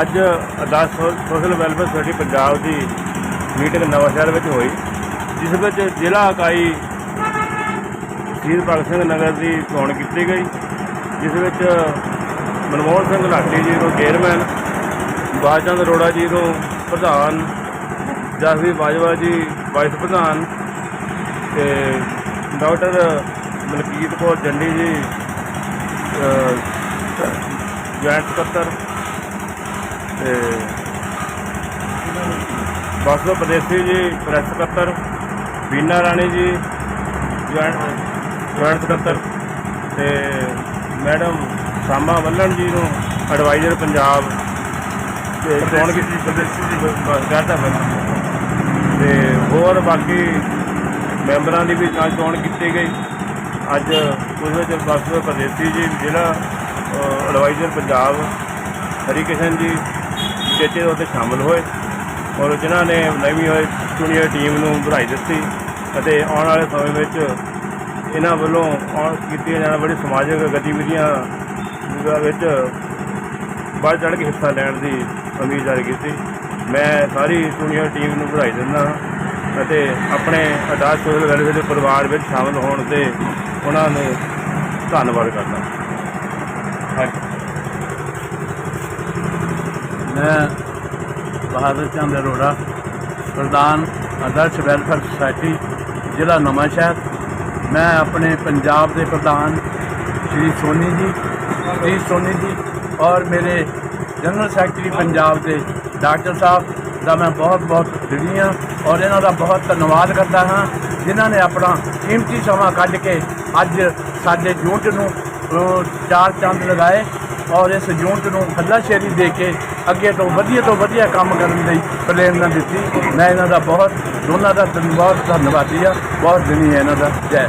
ਅੱਜ Ardas so- social welfare society Punjab ਦੀ meeting Nawanshahr ਵਿੱਚ ਹੋਈ, ਜਿਸ ਵਿੱਚ ਜ਼ਿਲ੍ਹਾ ਇਕਾਈ ਸ਼ਹੀਦ ਭਗਤ ਸਿੰਘ ਨਗਰ ਦੀ ਚੋਣ ਕੀਤੀ ਗਈ, ਜਿਸ ਵਿੱਚ ਮਨਮੋਹਨ ਸਿੰਘ ਲਾਟੀ ਜੀ ਨੂੰ ਚੇਅਰਮੈਨ, ਬਾਜਚੰਦ ਅਰੋੜਾ ਜੀ ਨੂੰ ਪ੍ਰਧਾਨ, ਜਸਵੀਰ ਬਾਜਵਾ ਜੀ ਵਾਈਸ ਪ੍ਰਧਾਨ ਤੇ ਡਾਕਟਰ ਮਲਕੀਤ ਕੌਰ ਜੰਡੀ ਜੀ ਜੁਆਇੰਟ ਸਕੱਤਰ ਤੇ ਬਾਸੋ ਪ੍ਰਦੇਸੀ ਜੀ ਪ੍ਰੈਸ ਸਕੱਤਰ ਬੀਨਾ ਰਾਣੀ ਜੀ ਜੁਆਇੰਟ ਸਕੱਤਰ ਤੇ ਮੈਡਮ ਸਾਮਾ ਵੱਲਣ ਜੀ ਨੂੰ ਐਡਵਾਈਜ਼ਰ ਪੰਜਾਬ ਤੇ ਚੋਣ ਕੀਤੀ ਪ੍ਰਦੇਸੀ ਜੀ। ਗਾਤਾ ਤੇ ਹੋਰ ਬਾਕੀ ਮੈਂਬਰਾਂ ਦੀ ਵੀ ਤਾਂ ਚੋਣ ਕੀਤੀ ਗਈ। ਅੱਜ ਉਸ ਵਿੱਚ ਬਾਸੋ ਪ੍ਰਦੇਸੀ ਜੀ ਜ਼ਿਲ੍ਹਾ ਐਡਵਾਈਜ਼ਰ ਪੰਜਾਬ ਹਰੀ ਕਿਸ਼ਨ ਜੀ ਚੇਚੇ ਦੇ ਸ਼ਾਮਲ ਹੋਏ ਔਰ ਜਿਨ੍ਹਾਂ ਨੇ ਨਵੀਂ ਹੋਈ ਚੁਣੀ ਹੋਈ ਟੀਮ ਨੂੰ ਵਧਾਈ ਦਿੱਤੀ ਅਤੇ ਆਉਣ ਵਾਲੇ ਸਮੇਂ ਵਿੱਚ ਇਹਨਾਂ ਵੱਲੋਂ ਕੀਤੀਆਂ ਜਾਣ ਵਾਲੀ ਸਮਾਜਿਕ ਗਤੀਵਿਧੀਆਂ ਦਾ ਵਿੱਚ ਵੱਧ ਚੜ੍ਹ ਕੇ ਹਿੱਸਾ ਲੈਣ ਦੀ ਉਮੀਦ ਜ਼ਾਹਿਰ ਕੀਤੀ। ਮੈਂ ਸਾਰੀ ਚੁਣੀ ਟੀਮ ਨੂੰ ਵਧਾਈ ਦਿੰਦਾ ਹਾਂ ਅਤੇ ਆਪਣੇ ਅਦਾਸ ਸੋਸ਼ਲ ਵੈਲਫੇਅਰ ਦੇ ਪਰਿਵਾਰ ਵਿੱਚ ਸ਼ਾਮਲ ਹੋਣ ਤੇ ਉਹਨਾਂ ਨੂੰ ਧੰਨਵਾਦ ਕਰਦਾ ਹਾਂਜੀ। ਮੈਂ ਬਹਾਦਰ ਚੰਦ ਅਰੋੜਾ, ਪ੍ਰਧਾਨ ਆਦਰਸ਼ ਵੈਲਫੇਅਰ ਸੁਸਾਇਟੀ, ਜ਼ਿਲ੍ਹਾ ਨਵਾਂਸ਼ਹਿਰ ਮੈਂ ਆਪਣੇ ਪੰਜਾਬ ਦੇ ਪ੍ਰਧਾਨ ਸ਼੍ਰੀ ਸੋਨੀ ਜੀ, ਸ਼੍ਰੀ ਸੋਨੀ ਜੀ ਔਰ ਮੇਰੇ ਜਨਰਲ ਸੈਕਟਰੀ ਪੰਜਾਬ ਦੇ ਡਾਕਟਰ ਸਾਹਿਬ ਦਾ ਮੈਂ ਬਹੁਤ ਬਹੁਤ ঋਣੀ ਹਾਂ ਔਰ ਇਹਨਾਂ ਦਾ ਬਹੁਤ ਧੰਨਵਾਦ ਕਰਦਾ ਹਾਂ, ਜਿਨ੍ਹਾਂ ਨੇ ਆਪਣਾ ਕੀਮਤੀ ਸਮਾਂ ਕੱਢ ਕੇ ਅੱਜ ਸਾਡੇ ਯੂਨਿਟ ਨੂੰ ਚਾਰ ਚੰਦ ਲਗਾਏ ਔਰ ਇਸ ਯੂਨਿਟ ਨੂੰ ਹੱਲਾਸ਼ੇਰੀ ਦੇ ਕੇ ਅੱਗੇ ਤੋਂ ਵਧੀਆ ਤੋਂ ਵਧੀਆ ਕੰਮ ਕਰਨ ਲਈ ਪ੍ਰੇਰਨਾ ਦਿੱਤੀ। ਮੈਂ ਇਹਨਾਂ ਦਾ ਬਹੁਤ ਦੋਨਾਂ ਦਾ ਧੰਨਵਾਦ ਧੰਨਵਾਦੀ ਆ। ਬਹੁਤ ਦਿਨੀ ਹੈ ਇਹਨਾਂ ਦਾ। ਜੈ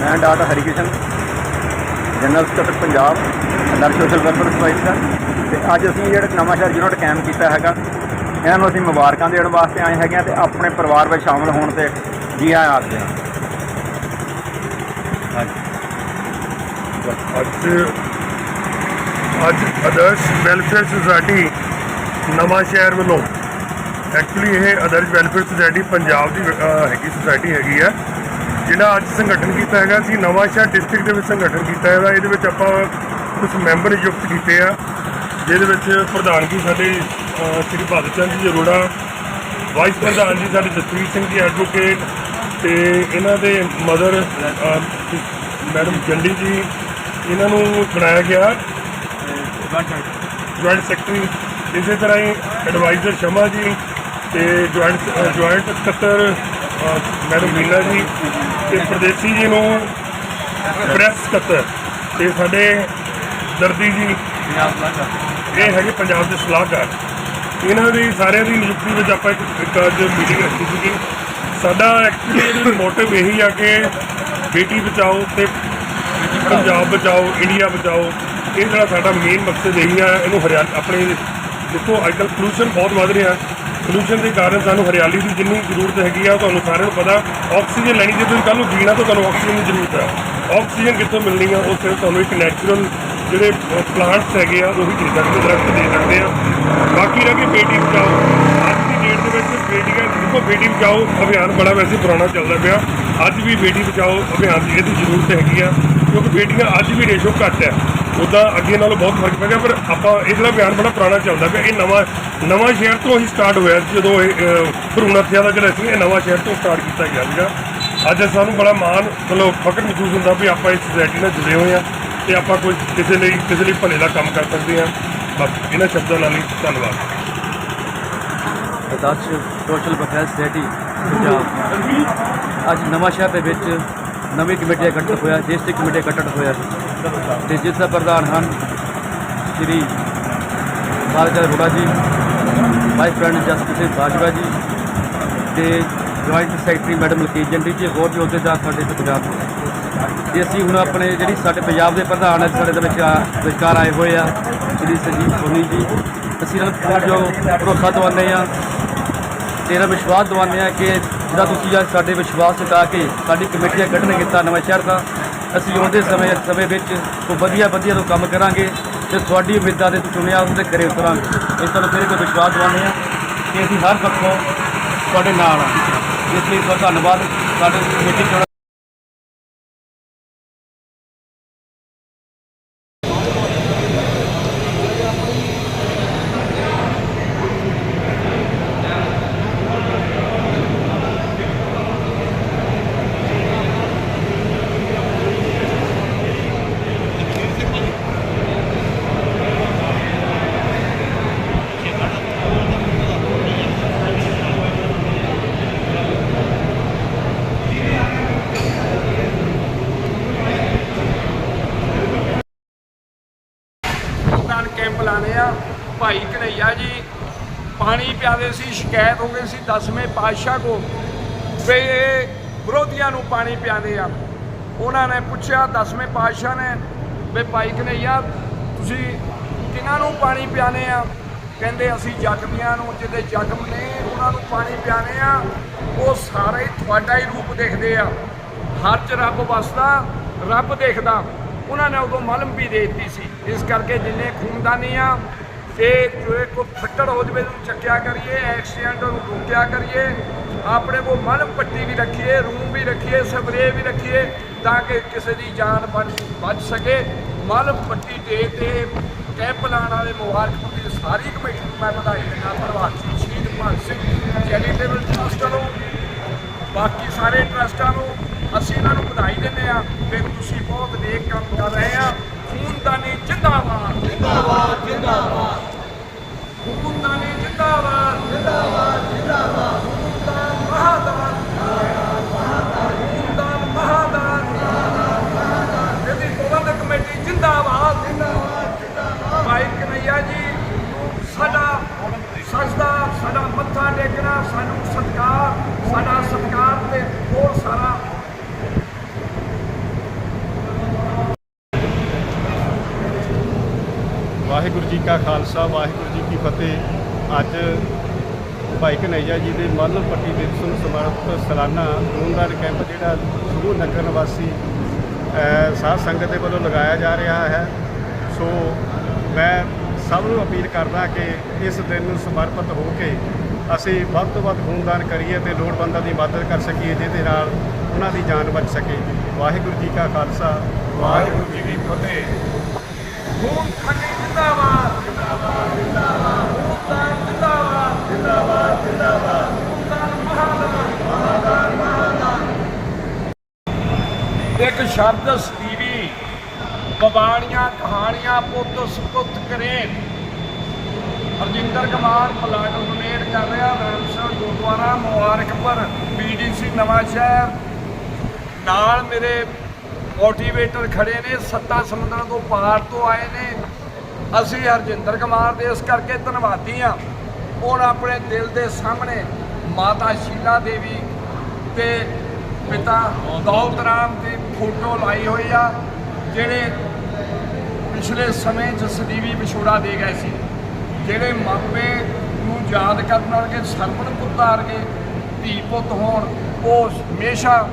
ਮੈਂ ਡਾਕਟਰ ਹਰੀਕਿਸ਼ਨ ਜਨਰਲ ਸਕੱਤਰ ਪੰਜਾਬ ਅੰਦਰ ਸੋਸ਼ਲ ਵੈਲਫੇਅਰ ਸੁਸਾਇਟੀ ਦਾ। ਤੇ ਅੱਜ ਅਸੀਂ ਜਿਹੜਾ ਨਵਾਂ ਸ਼ਹਿਰ ਯੂਨਿਟ ਕਾਇਮ ਕੀਤਾ ਹੈਗਾ ਇਹਨਾਂ ਨੂੰ ਅਸੀਂ ਮੁਬਾਰਕਾਂ ਦੇਣ ਵਾਸਤੇ ਆਏ ਹੈਗੇ ਹਾਂ ਤੇ ਆਪਣੇ ਪਰਿਵਾਰ ਵਿੱਚ ਸ਼ਾਮਲ ਹੋਣ ਤੇ ਜੀ ਆਇਆਂ ਆਖਦੇ ਹਾਂ ਅੱਜ ਅੱਜ ਆਦਰਸ਼ ਵੈਲਫੇਅਰ ਸੁਸਾਇਟੀ ਨਵਾਂ ਸ਼ਹਿਰ ਵੱਲੋਂ ਐਕਚੁਅਲੀ ਇਹ ਆਦਰਸ਼ ਵੈਲਫੇਅਰ ਸੁਸਾਇਟੀ ਪੰਜਾਬ ਦੀ ਹੈਗੀ ਸੁਸਾਇਟੀ ਹੈਗੀ ਆ ਜਿਹੜਾ ਅੱਜ ਸੰਗਠਨ ਕੀਤਾ ਹੈਗਾ ਅਸੀਂ ਨਵਾਂ ਸ਼ਹਿਰ ਡਿਸਟ੍ਰਿਕਟ ਦੇ ਵਿੱਚ ਸੰਗਠਨ ਕੀਤਾ ਹੈਗਾ, ਇਹਦੇ ਵਿੱਚ ਆਪਾਂ ਕੁਝ ਮੈਂਬਰ ਨਿਯੁਕਤ ਕੀਤੇ ਆ, ਜਿਹਦੇ ਵਿੱਚ ਪ੍ਰਧਾਨਗੀ ਸਾਡੇ ਸ਼੍ਰੀ ਭਗਤ ਚੰਦ ਜੀ ਅਰੋੜਾ ਵਾਈਸ ਪ੍ਰਧਾਨ ਜੀ ਸਾਡੇ ਜਸਵੀਰ ਸਿੰਘ ਜੀ ਐਡਵੋਕੇਟ ਤੇ ਇਹਨਾਂ ਦੇ ਮਦਰ ਮੈਡਮ ਚੰਡੀ ਜੀ, ਇਹਨਾਂ ਨੂੰ ਬਣਾਇਆ ਗਿਆ ਜੁਆਇੰਟ ਸੈਕਟਰੀ ਇਸੇ ਤਰ੍ਹਾਂ ਹੀ ਐਡਵਾਈਜ਼ਰ ਸ਼ਮਾ ਜੀ ਤੇ ਜੁਆਇੰਟ ਜੁਆਇੰਟ ਸਕੱਤਰ ਮੈਡਮ ਮੀਨਾ ਜੀ ਤੇ ਪ੍ਰਦੇਸੀ ਜੀ ਨੂੰ ਪ੍ਰੈਸ ਸਕੱਤਰ ਤੇ ਸਾਡੇ ਦਰਦੀ ਜੀ। ਇਹ ਹੈਗੇ ਪੰਜਾਬ ਦੇ ਸਲਾਹਕਾਰ। ਇਹਨਾਂ ਦੀ ਸਾਰਿਆਂ ਦੀ ਨਿਯੁਕਤੀ ਵਿੱਚ ਆਪਾਂ ਇੱਕ ਅੱਜ ਮੀਟਿੰਗ ਰੱਖੀ ਸੀਗੀ। ਸਾਡਾ ਐਕਚੁਅਲੀ ਮੋਟਿਵ ਇਹੀ ਆ ਕਿ ਬੇਟੀ ਬਚਾਓ ਤੇ ਪੰਜਾਬ ਬਚਾਓ ਇੰਡੀਆ ਬਚਾਓ। ਇਹ ਜਿਹੜਾ ਸਾਡਾ ਮੇਨ ਮਕਸਦ ਇਹੀ ਆ, ਇਹਨੂੰ ਹਰਿਆਲੀ ਆਪਣੇ ਦੇਖੋ ਅੱਜ ਕੱਲ੍ਹ ਪੋਲੂਸ਼ਨ ਬਹੁਤ ਵੱਧ ਰਿਹਾ ਪੋਲੂਸ਼ਨ ਦੇ ਕਾਰਨ ਸਾਨੂੰ ਹਰਿਆਲੀ ਦੀ ਜਿੰਨੀ ਜ਼ਰੂਰਤ ਹੈਗੀ ਆ ਤੁਹਾਨੂੰ ਸਾਰਿਆਂ ਨੂੰ ਪਤਾ। ਆਕਸੀਜਨ ਲੈਣੀ ਜੇ ਤੁਸੀਂ ਕੱਲ੍ਹ ਨੂੰ ਜੀਣਾ ਤਾਂ ਤੁਹਾਨੂੰ ਆਕਸੀਜਨ ਦੀ ਜ਼ਰੂਰਤ ਹੈ ਆਕਸੀਜਨ ਕਿੱਥੋਂ ਮਿਲਣੀ ਆ? ਉਹ ਸਿਰਫ ਤੁਹਾਨੂੰ ਇੱਕ ਨੈਚੁਰਲ ਜਿਹੜੇ ਪਲਾਂਟਸ ਹੈਗੇ ਆ, ਉਹੀ ਦੇ ਸਕਦੇ ਦਰਖਤ ਦੇ ਸਕਦੇ ਆ। ਬਾਕੀ ਰਹਿ ਗਈ ਬੇਟੀ ਬਚਾਓ। ਅੱਜ ਦੀ ਡੇਟ ਦੇ ਵਿੱਚ ਬੇਟੀਆਂ ਦੇਖੋ, ਬੇਟੀ ਬਚਾਓ ਅਭਿਆਨ ਬੜਾ ਵੈਸੇ ਪੁਰਾਣਾ ਚੱਲਦਾ ਪਿਆ। ਅੱਜ ਵੀ ਬੇਟੀ ਬਚਾਓ ਅਭਿਆਨ ਦੀ ਇਹਦੀ ਜ਼ਰੂਰਤ ਹੈਗੀ ਆ, ਕਿਉਂਕਿ ਬੇਟੀਆਂ ਅੱਜ ਵੀ ਰੇਸ਼ੋ ਘੱਟ ਹੈ। ਉੱਦਾਂ ਅੱਗੇ ਨਾਲੋਂ ਬਹੁਤ ਫ਼ਰਕ ਪੈ ਗਿਆ ਪਰ ਆਪਾਂ ਇਹ ਜਿਹੜਾ ਬਿਆਨ ਬੜਾ ਪੁਰਾਣਾ ਚੱਲਦਾ ਪਿਆ ਇਹ ਨਵਾਂ ਨਵਾਂ ਸ਼ਹਿਰ ਤੋਂ ਹੀ ਸਟਾਰਟ ਹੋਇਆ ਜਦੋਂ ਇਹ ਅਹ, ਭਰੂਣ ਹੱਤਿਆ ਦਾ ਜਿਹੜਾ ਸੀ ਇਹ ਨਵਾਂ ਸ਼ਹਿਰ ਤੋਂ ਸਟਾਰਟ ਕੀਤਾ ਗਿਆ ਸੀਗਾ। ਅੱਜ ਸਾਨੂੰ ਬੜਾ ਮਾਣ ਮਤਲਬ ਫਖਰ ਮਹਿਸੂਸ ਹੁੰਦਾ ਵੀ ਆਪਾਂ ਇਸ ਸੁਸਾਇਟੀ ਨਾਲ ਜੁੜੇ ਹੋਏ ਆ ਤੇ ਆਪਾਂ ਕੋਈ ਕਿਸੇ ਲਈ ਕਿਸੇ ਲਈ ਭਲੇ ਦਾ ਕੰਮ ਕਰ ਸਕਦੇ ਆ ਬਸ ਇਹਨਾਂ ਸ਼ਬਦਾਂ ਨਾਲ ਹੀ ਧੰਨਵਾਦ। ਅਦਾਸ਼ ਸੋਸ਼ਲ ਵੈਲਫੇਅਰ ਸੋਸਾਇਟੀ ਪੰਜਾਬ। ਅੱਜ ਨਵਾਂ ਸ਼ਹਿਰ ਦੇ ਵਿੱਚ ਨਵੀਂ ਕਮੇਟੀ ਗਠਿਤ ਹੋਇਆ ਡਿਸਟ੍ਰਿਕਟ ਕਮੇਟੀ ਗਠਿਤ ਗਠਨ ਹੋਇਆ ਤੇ ਜਿਸ ਦਾ ਪ੍ਰਧਾਨ ਹਨ Shri Marja Rora ji vice president justice Singh Bajwa ji ਤੇ joint secretary madam Malkit Jandi ji, ਹੋਰ ਵੀ ਅਹੁਦੇਦਾਰ ਸਾਡੇ ਇੱਥੇ ਪੰਜਾਬ ਦੇ ਤੇ ਅਸੀਂ ਹੁਣ ਆਪਣੇ ਜਿਹੜੀ ਸਾਡੇ ਪੰਜਾਬ ਦੇ ਪ੍ਰਧਾਨ ਹੈ, ਸਾਡੇ ਦੇ ਵਿੱਚ ਵਿਚਕਾਰ ਆਏ ਹੋਏ ਆ, ਸ਼੍ਰੀ ਸੰਜੀਵ ਸੋਨੀ ਜੀ। ਅਸੀਂ ਇਹਨਾਂ ਨੂੰ ਪੂਰਾ ਜੋ ਭਰੋਸਾ ਦਵਾਉਂਦੇ ਆ ਤੇ ਇਹਨਾਂ ਵਿਸ਼ਵਾਸ ਦਿਵਾਉਂਦੇ ਆ ਕਿ ਜਿਹੜਾ ਤੁਸੀਂ ਅੱਜ ਸਾਡੇ ਵਿਸ਼ਵਾਸ ਜਤਾ ਕੇ ਸਾਡੀ ਕਮੇਟੀ ਦਾ ਗਠਨ ਕੀਤਾ ਨਵੇਂ ਸ਼ਹਿਰ ਦਾ, ਅਸੀਂ ਆਉਂਦੇ ਸਮੇਂ ਸਮੇਂ ਵਿੱਚ ਕੋਈ ਵਧੀਆ ਵਧੀਆ ਤੋਂ ਕੰਮ ਕਰਾਂਗੇ ਤੇ ਤੁਹਾਡੀ ਉਮੀਦਾਂ ਦੇ ਚੁਣਿਆ ਉਹਦੇ ਘਰੇ ਉਤਰਾਂਗੇ। ਇਸ ਤਰ੍ਹਾਂ ਫਿਰ ਇੱਕ ਵਿਸ਼ਵਾਸ ਦਿਵਾਉਂਦੇ ਆ ਕਿ ਅਸੀਂ ਹਰ ਪੱਖੋਂ ਤੁਹਾਡੇ ਨਾਲ ਆ ਇਸ ਲਈ ਤੁਹਾਡਾ ਧੰਨਵਾਦ। ਸਾਡੇ ਕਮੇਟੀ ਚੋਣ ਰਕਤਦਾਨ ਕੈਂਪ ਲਾਣੇ ਆ ਭਾਈ ਕਨਈਆ ਜੀ ਪਾਣੀ ਪਿਆਦੇ ਸੀ ਸ਼ਿਕਾਇਤ ਹੋ ਗਈ ਸੀ ਦਸਵੇਂ ਪਾਤਸ਼ਾਹ ਕੋ ਵੀ ਇਹ ਵਿਰੋਧੀਆਂ ਨੂੰ ਪਾਣੀ ਪਿਆਉਂਦੇ ਆ। ਉਹਨਾਂ ਨੇ ਪੁੱਛਿਆ, ਦਸਵੇਂ ਪਾਤਸ਼ਾਹ ਨੇ ਵੀ ਭਾਈ ਕਨਈਆ ਤੁਸੀਂ ਕਿਹਨਾਂ ਨੂੰ ਪਾਣੀ ਪਿਆਨੇ ਆ? ਕਹਿੰਦੇ, ਅਸੀਂ ਜ਼ਖਮੀਆਂ ਨੂੰ ਜਿਹਦੇ ਜ਼ਖਮ ਨੇ, ਉਹਨਾਂ ਨੂੰ ਪਾਣੀ ਪਿਆਨੇ ਆ। ਉਹ ਸਾਰੇ ਤੁਹਾਡਾ ਹੀ ਰੂਪ ਦੇਖਦੇ ਆ। ਹਰ ਚ ਰੱਬ ਵਸਦਾ, ਰੱਬ ਦੇਖਦਾ। ਉਹਨਾਂ ਨੇ ਉਦੋਂ ਮਲਮ ਵੀ ਦੇ ਦਿੱਤੀ ਸੀ। ਇਸ ਕਰਕੇ ਜਿੰਨੇ ਖੂਨਦਾਨੀ ਆ ਤੇ ਜੇ ਕੋਈ ਫੱਟੜ ਹੋ ਜਵੇ ਨੂੰ ਚੱਕਿਆ ਕਰੀਏ ਐਕਸੀਡੈਂਟ ਨੂੰ ਰੋਕਿਆ ਕਰੀਏ, ਆਪਣੇ ਕੋਲ ਮਲਮ ਪੱਟੀ ਵੀ ਰੱਖੀਏ, ਰੂਮ ਵੀ ਰੱਖੀਏ ਸਪਰੇ ਵੀ ਰੱਖੀਏ, ਤਾਂ ਕਿ ਕਿਸੇ ਦੀ ਜਾਨ ਬਚ ਬਚ ਸਕੇ। ਮਲਮ ਪੱਟੀ ਦੇ ਤੇ ਕੈਂਪ ਲਾਉਣ ਵਾਲੇ ਮੁਬਾਰਕਪੁਰ ਦੀ ਸਾਰੀ ਕਮੇਟੀ ਨੂੰ ਮੈਂ ਵਧਾਈ ਦਿੰਦਾ ਪ੍ਰਵਾਸੀ ਸ਼ਹੀਦ ਭਗਤ ਸਿੰਘ ਚੈਰੀਟੇਬਲ ਟਰਸਟ ਨੂੰ, ਬਾਕੀ ਸਾਰੇ ਟਰਸਟਾਂ ਨੂੰ, ਅਸੀਂ ਇਹਨਾਂ ਨੂੰ ਵਧਾਈ ਦਿੰਦੇ ਆ ਕਿ ਤੁਸੀਂ ਬਹੁਤ ਨੇਕ ਕੰਮ ਕਰ ਰਹੇ ਆ ਖੂਨਦਾਨੀ ਜਿੰਦਾਬਾਦ। ਜਿੰਦਾਬਾਦ ਜਿੰਦਾਬਾਦ। ਖੂਨਦਾਨੀ ਜਿੰਦਾਬਾਦ। ਜਿੰਦਾਬਾਦ ਜਿੰਦਾਬਾਦ। ਖੂਨਦਾਨ ਮਹਾਦਾਨ। ਖੂਨਦਾਨ ਮਹਾਦਾਨ। ਇਹਦੀ ਪ੍ਰਬੰਧਕ ਕਮੇਟੀ ਜਿੰਦਾਬਾਦ। ਜਿੰਦਾਬਾਦ ਜਿੰਦਾਬਾਦ ਭਾਈ ਕਨਈਆ ਜੀ ਸਾਡਾ ਸਜਦਾ ਸਾਡਾ ਮੱਥਾ ਟੇਕਣਾ ਸਾਨੂੰ ਸਤਿਕਾਰ ਸਾਡਾ ਸਤਿਕਾਰ ਤੇ ਹੋਰ ਸਾਰਾ ਵਾਹਿਗੁਰੂ ਜੀ ਕਾ ਖਾਲਸਾ ਵਾਹਿਗੁਰੂ ਜੀ ਕੀ ਫਤਿਹ। ਅੱਜ ਭਾਈ ਕਨਈਆ ਜੀ ਦੇ ਮੱਲ ਪੱਟੀ ਦਿਵਸ ਨੂੰ ਸਮਰਪਿਤ ਸਾਲਾਨਾ ਖੂਨਦਾਨ ਕੈਂਪ ਜਿਹੜਾ ਸਮੂਹ ਨਗਰ ਨਿਵਾਸੀ ਅ, ਸਾਧ ਸੰਗਤ ਦੇ ਵੱਲੋਂ ਲਗਾਇਆ ਜਾ ਰਿਹਾ ਹੈ। ਸੋ ਮੈਂ ਸਭ ਨੂੰ ਅਪੀਲ ਕਰਦਾ ਕਿ ਇਸ ਦਿਨ ਨੂੰ ਸਮਰਪਿਤ ਹੋ ਕੇ ਅਸੀਂ ਵੱਧ ਤੋਂ ਵੱਧ ਖੂਨਦਾਨ ਕਰੀਏ ਤੇ ਲੋੜਵੰਦਾਂ ਦੀ ਮਦਦ ਕਰ ਸਕੀਏ ਜਿਹਦੇ ਨਾਲ ਉਹਨਾਂ ਦੀ ਜਾਨ ਬਚ ਸਕੇ। ਵਾਹਿਗੁਰੂ ਜੀ ਕਾ ਖਾਲਸਾ ਵਾਹਿਗੁਰੂ ਜੀ ਕੀ ਫਤਿਹ। ਖੂਨ ਖੰਡੀ ਜਿੰਦਾਬਾਦ। ਇੱਕ ਸ਼ਬਦ ਸਦੀਵੀ ਬਬਾਣੀਆਂ ਕਹਾਣੀਆਂ ਪੁੱਤ ਸੁਪੁੱਤ ਕਰੇ। ਹਰਜਿੰਦਰ ਕੁਮਾਰ ਪਲਾਟ ਡੋਨੇਟ ਕਰ ਰਿਹਾ ਰਾਮਸਰ ਗੁਰਦੁਆਰਾ, ਮੁਬਾਰਕਪੁਰ ਬੀਡੀਸੀ ਨਵਾਂ ਸ਼ਹਿਰ। ਨਾਲ ਮੇਰੇ ਮੋਟੀਵੇਟਰ ਖੜੇ ਨੇ, ਸੱਤਾ ਸਮੁੰਦਰਾਂ ਤੋਂ ਪਾਰ ਤੋਂ ਆਏ ਨੇ। ਅਸੀਂ ਹਰਜਿੰਦਰ ਕੁਮਾਰ ਦੇ ਇਸ ਕਰਕੇ ਧੰਨਵਾਦੀ ਆ ਹੁਣ ਆਪਣੇ ਦਿਲ ਦੇ ਸਾਹਮਣੇ ਮਾਤਾ ਸ਼ੀਲਾ ਦੇਵੀ ਤੇ ਪਿਤਾ ਦੌਲਤ ਰਾਮ ਦੀ ਫੋਟੋ ਲਾਈ ਹੋਈ ਆ, ਜਿਹੜੇ ਪਿਛਲੇ ਸਮੇਂ 'ਚ ਸਦੀਵੀ ਵਿਛੋੜਾ ਦੇ ਗਏ ਸੀ, ਜਿਹੜੇ ਮਾਪੇ ਨੂੰ ਯਾਦ ਕਰਨ ਵਾਲੇ ਸਰਪਣ ਪੁੱਤਾਰ ਕੇ ਧੀ ਪੁੱਤ ਹੋਣ, ਉਹ ਹਮੇਸ਼ਾ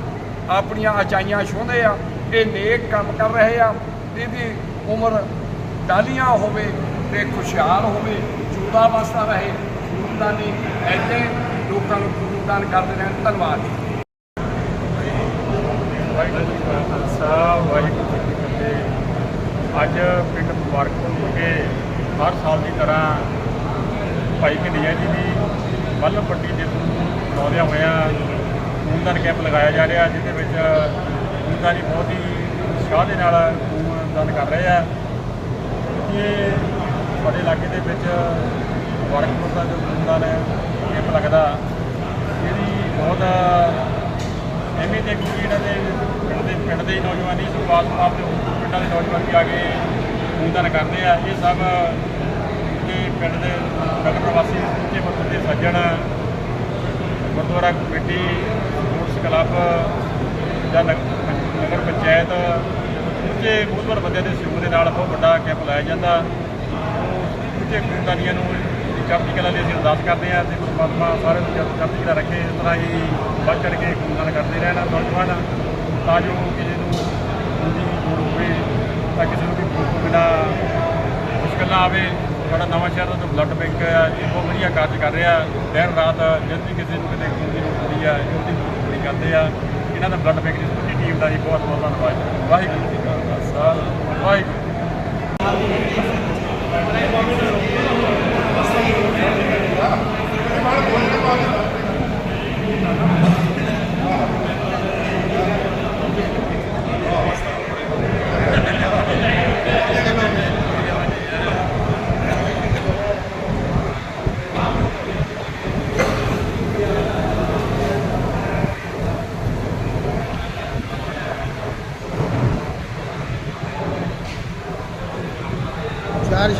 ਆਪਣੀਆਂ ਅਚਾਈਆਂ ਛੋਹਦੇ ਆ, ਇਹ ਨੇਕ ਕੰਮ ਕਰ ਰਹੇ ਆ, ਇਹਦੀ ਉਮਰ ਡਾਲੀਆਂ ਹੋਵੇ ਤੇ ਖੁਸ਼ਹਾਲ ਹੋਵੇ, ਜੂਦਾ ਵਸਦਾ ਰਹੇ, ਖੂਨਦਾਨੀ ਐਡੇ ਲੋਕਾਂ ਨੂੰ ਖੂਨਦਾਨ ਕਰਦੇ ਰਹਿਣ। ਧੰਨਵਾਦ ਜੀ। ਵਾਹਿਗੁਰੂ ਜੀ ਕਾ ਖਾਲਸਾ, ਵਾਹਿਗੁਰੂ ਜੀ ਕੀ ਫਤਿਹ। ਅੱਜ ਪਿੰਡ ਮੁਬਾਰਕਪੁਰ ਵਿਖੇ ਹਰ ਸਾਲ ਦੀ ਤਰ੍ਹਾਂ ਭਾਈ ਕਨਈਆ ਜੀ ਦੀ ਮੱਲ ਪੱਟੀ ਦੇ ਲਾਉਂਦਿਆਂ ਹੋਇਆਂ ਖੂਨਦਾਨ ਕੈਂਪ ਲਗਾਇਆ ਜਾ ਰਿਹਾ ਜਿਹਦੇ ਵਿੱਚ ਖੂਨਦਾਨੀ ਬਹੁਤ ਹੀ ਉਤਸ਼ਾਹ ਦੇ ਨਾਲ ਖੂਨਦਾਨ ਕਰ ਰਹੇ ਆ। ਇਹ ਸਾਡੇ ਇਲਾਕੇ ਦੇ ਵਿੱਚ ਵਰਕਪੁਰ ਦਾ ਜੋ ਖੂਨਦਾਨ ਕੈਂਪ ਲੱਗਦਾ ਇਹਦੀ ਬਹੁਤ ਅਹਿਮੀਅਤ ਹੈ ਕਿਉਂਕਿ ਇਹਨਾਂ ਦੇ ਪਿੰਡ ਦੇ ਪਿੰਡ ਦੇ ਹੀ ਨੌਜਵਾਨੀ ਸ਼ੁਰੂਆਤ ਤੋਂ ਆਪਦੇ ਪਿੰਡਾਂ ਦੇ ਨੌਜਵਾਨ ਵੀ ਆ ਕੇ ਖੂਨਦਾਨ ਕਰਦੇ ਆ। ਇਹ ਸਭ ਕਿ ਪਿੰਡ ਦੇ ਨਗਰ ਪ੍ਰਵਾਸੀ ਉੱਚੇ ਪੱਧਰ ਦੇ ਸੱਜਣ ਗੁਰਦੁਆਰਾ ਕਮੇਟੀ, ਸਪੋਰਟਸ ਕਲੱਬ ਜਾਂ ਨਗ- ਨਗਰ ਪੰਚਾਇਤ ਉੱਚੇ ਮੋਹਤਵਰ ਬੰਦਿਆਂ ਦੇ ਸਹਿਯੋਗ ਦੇ ਨਾਲ ਬਹੁਤ ਵੱਡਾ ਕੈਂਪ ਲਾਇਆ ਜਾਂਦਾ। ਉੱਚੇ ਖੂਨਦਾਨੀਆਂ ਨੂੰ ਚੜ੍ਹਦੀ ਕਲਾ ਲਈ ਅਸੀਂ ਅਰਦਾਸ ਕਰਦੇ ਹਾਂ ਤੇ ਪਰਮਾਤਮਾ ਸਾਰਿਆਂ ਨੂੰ ਚੜ੍ਹ- ਚੜ੍ਹਦੀ ਕਲਾ ਰੱਖੇ, ਇਸ ਤਰ੍ਹਾਂ ਹੀ ਵੱਧ ਚੜ੍ਹ ਕੇ ਖੂਨਦਾਨ ਕਰਦੇ ਰਹਿਣ, ਨੌਜਵਾਨ ਤਾਂ ਜੋ ਕਿਸੇ ਨੂੰ ਖੂਨ ਦੀ ਲੋੜ ਹੋਵੇ, ਤਾਂ ਕਿਸੇ ਨੂੰ ਵੀ ਖੂਨ ਤੋਂ ਬਿਨਾਂ ਮੁਸ਼ਕਲ ਨਾ ਆਵੇ। ਸਾਡਾ ਨਵਾਂ ਸ਼ਹਿਰ ਦਾ ਜੋ ਬਲੱਡ ਬੈਂਕ ਆ, ਇਹ ਬਹੁਤ ਵਧੀਆ ਕਾਰਜ ਕਰ ਰਿਹਾ। ਦਿਨ ਰਾਤ ਜਦ ਵੀ ਕਿਸੇ ਨੂੰ ਕਿਤੇ ਖੂਨ ਦੀ ਲੋੜ ਹੁੰਦੀ ਆ ਇਹ ਉਹਦੀ ਪੂਰੀ ਕਰਦੇ ਆ, ਇਹਨਾਂ ਦਾ ਬਲੱਡ ਬੈਂਕ ਦੀ ਸਮੁੱਚੀ ਟੀਮ ਦਾ ਜੀ ਬਹੁਤ ਬਹੁਤ ਧੰਨਵਾਦ। ਵਾਹਿਗੁਰੂ ਜੀ ਕਾ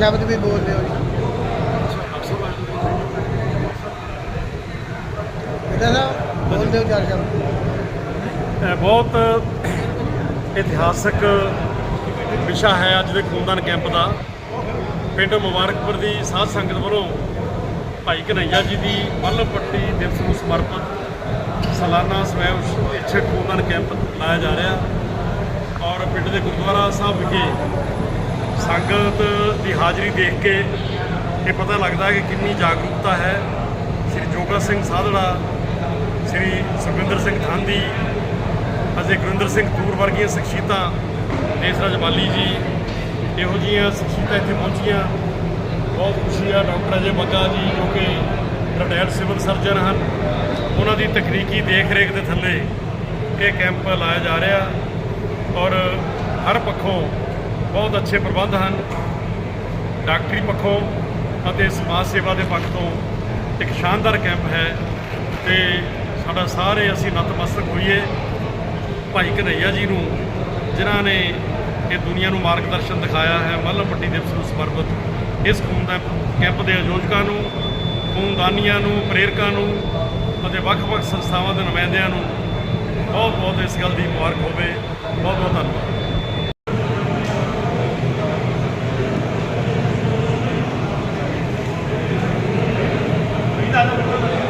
ਸ਼ਬਦ ਵੀ ਬੋਲਦੇ ਹੋ ਜੀ। ਇਹਦਾ ਨਾ ਬੋਲਦੇ ਹੋ ਚਾਰ ਸ਼ਬਦ। ਇਹ ਬਹੁਤ ਇਤਿਹਾਸਕ ਵਿਸ਼ਾ ਹੈ ਅੱਜ ਦੇ ਖੂਨਦਾਨ ਕੈਂਪ ਦਾ। ਪਿੰਡ ਮੁਬਾਰਕਪੁਰ ਦੀ ਸਾਧ ਸੰਗਤ ਵੱਲੋਂ ਭਾਈ ਕਨਈਆ ਜੀ ਦੀ ਮੱਲ੍ਹ ਪੱਟੀ ਦਿਵਸ ਨੂੰ ਸਮਰਪਿਤ ਸਾਲਾਨਾ ਸਵੈਮ ਇੱਛਕ ਖੂਨਦਾਨ ਕੈਂਪ ਲਾਇਆ ਜਾ ਰਿਹਾ। ਔਰ ਪਿੰਡ ਦੇ ਗੁਰਦੁਆਰਾ ਸਾਹਿਬ ਵਿਖੇ ਸੰਗਤ ਦੀ ਹਾਜ਼ਰੀ ਦੇਖ ਕੇ ਇਹ ਪਤਾ ਲੱਗਦਾ ਕਿ ਕਿੰਨੀ ਜਾਗਰੂਕਤਾ ਹੈ। ਸ੍ਰੀ ਜੋਗਾ ਸਿੰਘ ਸਾਧੜਾ, ਸ੍ਰੀ ਸੁਖਵਿੰਦਰ ਸਿੰਘ ਥਾਂਦੀ ਅਜੇ ਗੁਰਿੰਦਰ ਸਿੰਘ ਤੂਰ ਵਰਗੀਆਂ ਸ਼ਖਸੀਅਤਾਂ ਦੇਸਰਾਜ ਮਾਲੀ ਜੀ, ਇਹੋ ਜਿਹੀਆਂ ਸ਼ਖਸੀਅਤਾਂ ਇੱਥੇ ਪਹੁੰਚੀਆਂ। ਬਹੁਤ ਖੁਸ਼ੀ ਆ ਡਾਕਟਰ ਅਜੇ ਬੱਗਾ ਜੀ, ਜੋ ਕਿ ਰਿਟਾਇਰਡ ਸਿਵਲ ਸਰਜਨ ਹਨ, ਉਹਨਾਂ ਦੀ ਤਕਨੀਕੀ ਦੇਖ ਰੇਖ ਦੇ ਥੱਲੇ ਇਹ ਕੈਂਪ ਲਾਇਆ ਜਾ ਰਿਹਾ ਔਰ ਹਰ ਪੱਖੋਂ ਬਹੁਤ ਅੱਛੇ ਪ੍ਰਬੰਧ ਹਨ। ਡਾਕਟਰੀ ਪੱਖੋਂ ਅਤੇ ਸਮਾਜ ਸੇਵਾ ਦੇ ਪੱਖ ਤੋਂ ਇੱਕ ਸ਼ਾਨਦਾਰ ਕੈਂਪ ਹੈ ਤੇ ਸਾਡਾ ਸਾਰੇ ਅਸੀਂ ਨਤਮਸਤਕ ਹੋਈਏ। ਭਾਈ ਕਨਈਆ ਜੀ ਨੂੰ, ਜਿਨ੍ਹਾਂ ਨੇ ਇਹ ਦੁਨੀਆ ਨੂੰ ਮਾਰਗਦਰਸ਼ਨ ਦਿਖਾਇਆ ਹੈ ਮੱਲ੍ਹ ਪੱਟੀ ਦਿਵਸ ਨੂੰ ਸਮਰਪਿਤ। ਇਸ ਖੂਨ ਦਾ ਕੈਂਪ ਦੇ ਆਯੋਜਕਾਂ ਨੂੰ, ਖੂਨਦਾਨੀਆਂ ਨੂੰ, ਪ੍ਰੇਰਕਾਂ ਨੂੰ ਅਤੇ ਵੱਖ-ਵੱਖ ਸੰਸਥਾਵਾਂ ਦੇ ਨੁਮਾਇੰਦਿਆਂ ਨੂੰ ਬਹੁਤ ਬਹੁਤ ਇਸ ਗੱਲ ਦੀ ਮੁਬਾਰਕ ਹੋਵੇ। ਬਹੁਤ ਬਹੁਤ ਧੰਨਵਾਦ। Thank you.